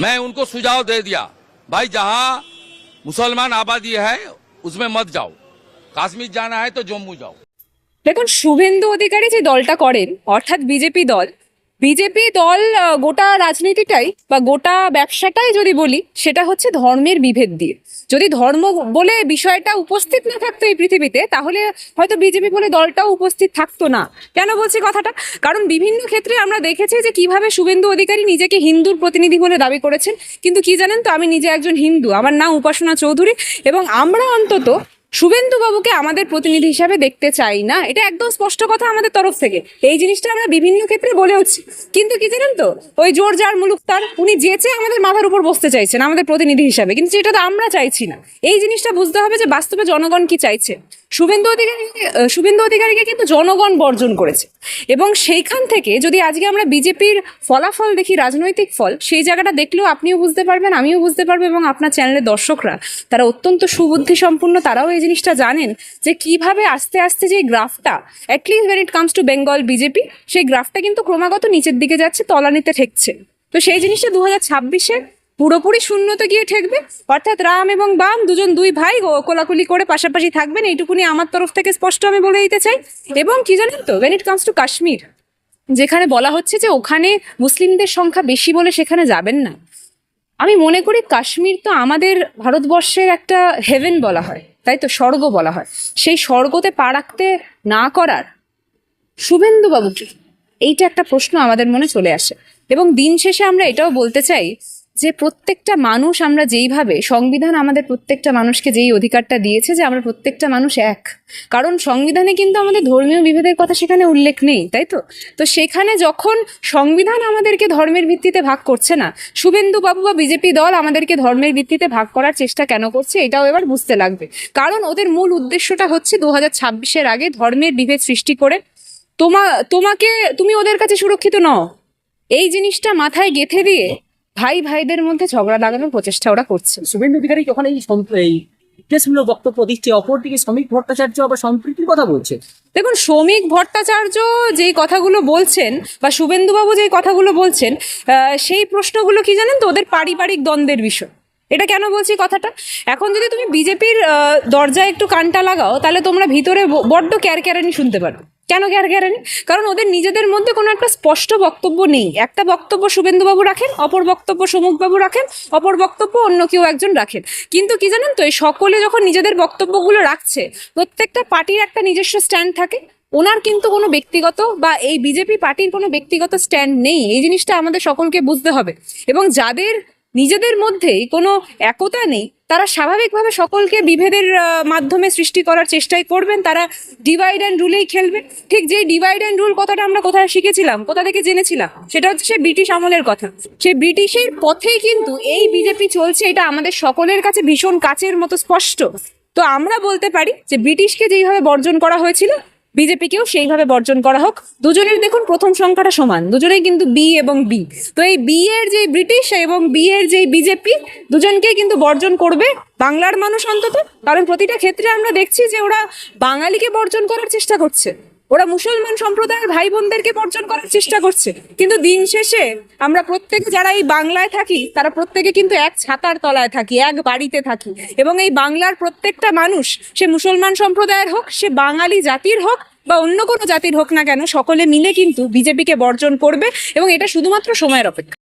मैं उनको सुझाव दे दिया भाई जहां मुसलमान आबादी है उसमें मत जाओ कश्मीर जाना है तो जम्मू जाओ দেখুন শুভেন্দু অধিকারী যে দলটা করেন অর্থাৎ বিজেপি দল বিজেপি দল গোটা রাজনীতিটাই বা গোটা ব্যবসাটাই যদি বলি, সেটা হচ্ছে ধর্মের বিভেদ দিয়ে। যদি ধর্ম বলে বিষয়টা উপস্থিত না থাকতো এই পৃথিবীতে, তাহলে হয়তো বিজেপি বলে দলটাও উপস্থিত থাকতো না। কেন বলছি কথাটা? কারণ বিভিন্ন ক্ষেত্রে আমরা দেখেছি যে কীভাবে শুভেন্দু অধিকারী নিজেকে হিন্দুর প্রতিনিধি বলে দাবি করেছেন। কিন্তু কি জানেন তো, আমি নিজে একজন হিন্দু, আমার নাম উপাসনা চৌধুরী এবং আমরা অন্তত শুভেন্দু বাবুকে আমাদের প্রতিনিধি হিসাবে দেখতে চাই না। এটা একদম স্পষ্ট কথা আমাদের তরফ থেকে। এই জিনিসটা আমরা বিভিন্ন ক্ষেত্রে বলে উঠছি কিন্তু কি জানেন তো? ওই জোর যার মুলুক তার উনি যেচে আমাদের মাথার উপর বসতে চাইছেন আমাদের প্রতিনিধি হিসাবে। কিন্তু সেটা তো আমরা চাইছি না। এই জিনিসটা বুঝতে হবে যে বাস্তবে জনগণ কি চাইছে। শুভেন্দু অধিকারী শুভেন্দু অধিকারীকে কিন্তু জনগণ বর্জন করেছে। এবং সেইখান থেকে যদি আজকে আমরা বিজেপির ফলাফল দেখি, রাজনৈতিক ফল, সেই জায়গাটা দেখলেও আপনিও বুঝতে পারবেন, আমিও বুঝতে পারব এবং আপনার চ্যানেলের দর্শকরা, তারা অত্যন্ত সুবুদ্ধি সম্পন্ন তারাও এই জিনিসটা জানেন যে কীভাবে আস্তে আস্তে যে গ্রাফটা at least when it comes to Bengal BJP সেই গ্রাফটা কিন্তু ক্রমাগত নিচের দিকে যাচ্ছে, তলানিতে ঠেকছে। তো সেই জিনিসটা দু হাজার ছাব্বিশে পুরোপুরি শূন্যতে গিয়ে ঠেকবে? অর্থাৎ রাম এবং বাম দুজন দুই ভাই কোলাকুলি করে পাশাপাশি থাকবেন, এইটুকুনি আমার তরফ থেকে স্পষ্ট আমি বলে দিতে চাই। এবং কি জানেন তো when it comes to Kashmir, যেখানে বলা হচ্ছে যে ওখানে মুসলিমদের সংখ্যা বেশি বলে সেখানে যাবেন না। আমি মনে করি কাশ্মীর তো আমাদের ভারতবর্ষের একটা হেভেন বলা হয়, তাই তো স্বর্গ বলা হয়। সেই স্বর্গতে পা রাখতে না করার শুভেন্দু বাবু কি এইটা একটা প্রশ্ন আমাদের মনে চলে আসে। এবং দিন শেষে আমরা এটাও বলতে চাই যে প্রত্যেকটা মানুষ আমরা যেইভাবে, সংবিধান আমাদের প্রত্যেকটা মানুষকে যেই অধিকারটা দিয়েছে যে আমরা প্রত্যেকটা মানুষ এক। কারণ সংবিধানে কিন্তু আমাদের ধর্মীয় বিভেদের কথা সেখানে উল্লেখ নেই, তাই তো? তো সেখানে যখন সংবিধান আমাদেরকে ধর্মের ভিত্তিতে ভাগ করছে না শুভেন্দু বাবু বা বিজেপি দল আমাদেরকে ধর্মের ভিত্তিতে ভাগ করার চেষ্টা কেন করছে এটাও এবার বুঝতে লাগবে। কারণ ওদের মূল উদ্দেশ্যটা হচ্ছে দু হাজার আগে ধর্মের বিভেদ সৃষ্টি করে, তোমা, তোমাকে, তুমি ওদের কাছে সুরক্ষিত নও। এই জিনিসটা মাথায় গেঁথে দিয়ে ভাই ভাইদের মধ্যে ঝগড়া লাগানোর প্রচেষ্টা ওরা করছে। শুভেন্দু অধিকারী যখন এই এই বিদ্বেষমূলক বক্তব্য দিচ্ছে অপরদিকে শ্রমিক ভট্টাচার্য আবার সম্প্রীতির কথা বলছে। দেখুন শ্রমিক ভট্টাচার্য যেই কথাগুলো বলছেন বা শুভেন্দুবাবু যেই কথাগুলো বলছেন সেই প্রশ্নগুলো কি জানেন তো? ওদের পারিবারিক দ্বন্দ্বের বিষয়। এটা কেন বলছি কথাটা? এখন যদি তুমি বিজেপির দরজায় একটু কানটা লাগাও তাহলে তোমরা ভিতরে বড্ড ক্যারক্যারানি শুনতে পারো কেন ক্যারক্যারানি কারণ ওদের নিজেদের মধ্যে কোনো একটা স্পষ্ট বক্তব্য নেই। একটা বক্তব্য শুভেন্দুবাবু রাখেন, অপর বক্তব্য সমুখবাবু রাখেন, অপর বক্তব্য অন্য কেউ একজন রাখেন। কিন্তু কি জানেন তো, এই সকলে যখন নিজেদের বক্তব্যগুলো রাখছে, প্রত্যেকটা পার্টির একটা নিজস্ব স্ট্যান্ড থাকে। ওনার কিন্তু কোনো ব্যক্তিগত বা এই বিজেপি পার্টির কোনো ব্যক্তিগত স্ট্যান্ড নেই। এই জিনিসটা আমাদের সকলকে বুঝতে হবে। এবং যাদের নিজেদের মধ্যেই কোনো একতা নেই তারা স্বাভাবিকভাবে সকলকে বিভেদের মাধ্যমে সৃষ্টি করার চেষ্টাই করবেন। তারা ডিভাইড অ্যান্ড রুলেই খেলবেন ঠিক যে ডিভাইড অ্যান্ড রুল কথাটা আমরা কোথায় শিখেছিলাম, কোথা থেকে জেনেছিলাম, সেটা হচ্ছে সেই ব্রিটিশ আমলের কথা। সে ব্রিটিশের পথেই কিন্তু এই বিজেপি চলছে, এটা আমাদের সকলের কাছে ভীষণ কাছের মতো স্পষ্ট। তো আমরা বলতে পারি যে ব্রিটিশকে যেইভাবে বর্জন করা হয়েছিল বিজেপিকেও সেইভাবে বর্জন করা হোক। দুজনের দেখুন প্রথম সংখ্যাটা সমান। দুজনেই কিন্তু বি এবং বি। তো এই বি এর যে ব্রিটিশ এবং বি এর যে বিজেপি দুজনকে কিন্তু বর্জন করবে বাংলার মানুষ অন্তত। কারণ প্রতিটা ক্ষেত্রে আমরা দেখছি যে ওরা বাঙালিকে বর্জন করার চেষ্টা করছে। ওরা মুসলমান সম্প্রদায়ের ভাই বোনদেরকে বর্জন করার চেষ্টা করছে। কিন্তু দিন শেষে আমরা প্রত্যেকে যারা এই বাংলায় থাকি, তারা প্রত্যেকে কিন্তু এক ছাতার তলায় থাকি, এক বাড়িতে থাকি। এবং এই বাংলার প্রত্যেকটা মানুষ, সে মুসলমান সম্প্রদায়ের হোক, সে বাঙালি জাতির হোক বা অন্য কোনো জাতির হোক না কেন, সকলে মিলে কিন্তু বিজেপিকে বর্জন করবে এবং এটা শুধুমাত্র সময়ের অপেক্ষা।